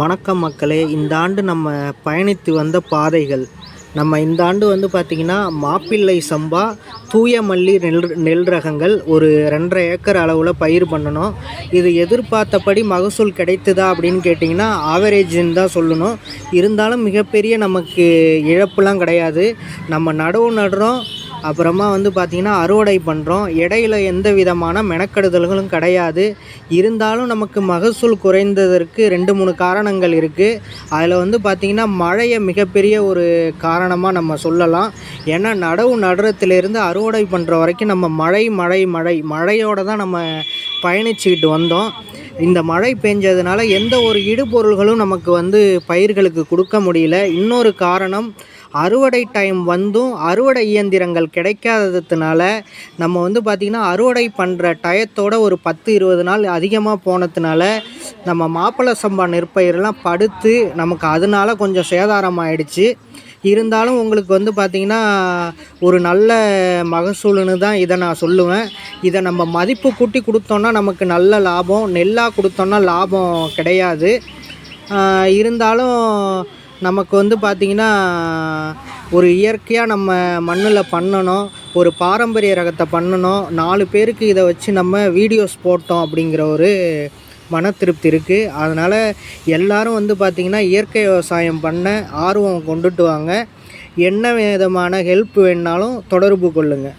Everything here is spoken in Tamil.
வணக்கம் மக்களே. இந்த ஆண்டு நம்ம பயணித்து வந்த பாதைகள். நம்ம இந்த ஆண்டு வந்து பார்த்திங்கன்னா மாப்பிள்ளை சம்பா தூய மல்லி நெல் நெல் ரகங்கள் ஒரு ரெண்டரை ஏக்கர் அளவில் பயிர் பண்ணணும். இது எதிர்பார்த்தபடி மகசூல் கிடைத்ததா அப்படின்னு கேட்டிங்கன்னா ஆவரேஜ்னு தான் சொல்லணும். இருந்தாலும் மிகப்பெரிய நமக்கு இழப்புலாம் கிடையாது. நம்ம நடவு நடுறோம் அப்புறமா வந்து பார்த்திங்கன்னா அறுவடை பண்ணுறோம் இடையில எந்த விதமான மெனக்கெடுதல்களும் கிடையாது. இருந்தாலும் நமக்கு மகசூல் குறைந்ததற்கு ரெண்டு மூணு காரணங்கள் இருக்குது அதில் வந்து பார்த்திங்கன்னா மழையை மிகப்பெரிய ஒரு காரணமாக நம்ம சொல்லலாம். ஏன்னா நடவு நடுறத்துலேருந்து அறுவடை பண்ணுற வரைக்கும் நம்ம மழை மழை மழை மழையோடு தான் நம்ம பயணிச்சுக்கிட்டு வந்தோம். இந்த மழை பெஞ்சதுனால எந்த ஒரு இடுபொருள்களும் நமக்கு வந்து பயிர்களுக்கு கொடுக்க முடியல. இன்னொரு காரணம் அறுவடை டைம் வந்தும் அறுவடை இயந்திரங்கள் கிடைக்காததுனால நம்ம வந்து பார்த்திங்கன்னா அறுவடை பண்ணுற டயத்தோட ஒரு பத்து இருபது நாள் அதிகமாக போனதுனால நம்ம மாப்பிள்ளை சம்பா நெற்பயிரெலாம் படுத்து நமக்கு அதனால கொஞ்சம் சேதாரம் ஆயிடுச்சு. இருந்தாலும் உங்களுக்கு வந்து பார்த்திங்கன்னா ஒரு நல்ல மகசூல்னு தான் இதை நான் சொல்லுவேன். இதை நம்ம மதிப்பு கூட்டி கொடுத்தோன்னா நமக்கு நல்ல லாபம். நெல்லாக கொடுத்தோன்னா லாபம் கிடையாது. இருந்தாலும் நமக்கு வந்து பார்த்திங்கன்னா ஒரு இயற்கையாக நம்ம மண்ணில் பண்ணணும் ஒரு பாரம்பரிய ரகத்தை பண்ணணும் நாலு பேருக்கு இதை வச்சு நம்ம வீடியோஸ் போட்டோம் அப்படிங்கிற ஒரு மன திருப்தி இருக்குது அதனால் எல்லாரும் வந்து பார்த்திங்கன்னா இயற்கை விவசாயம் பண்ண ஆர்வம் கொண்டுட்டு வாங்க. என்ன விதமான ஹெல்ப் வேணுனாலும் தொடர்பு கொள்ளுங்கள்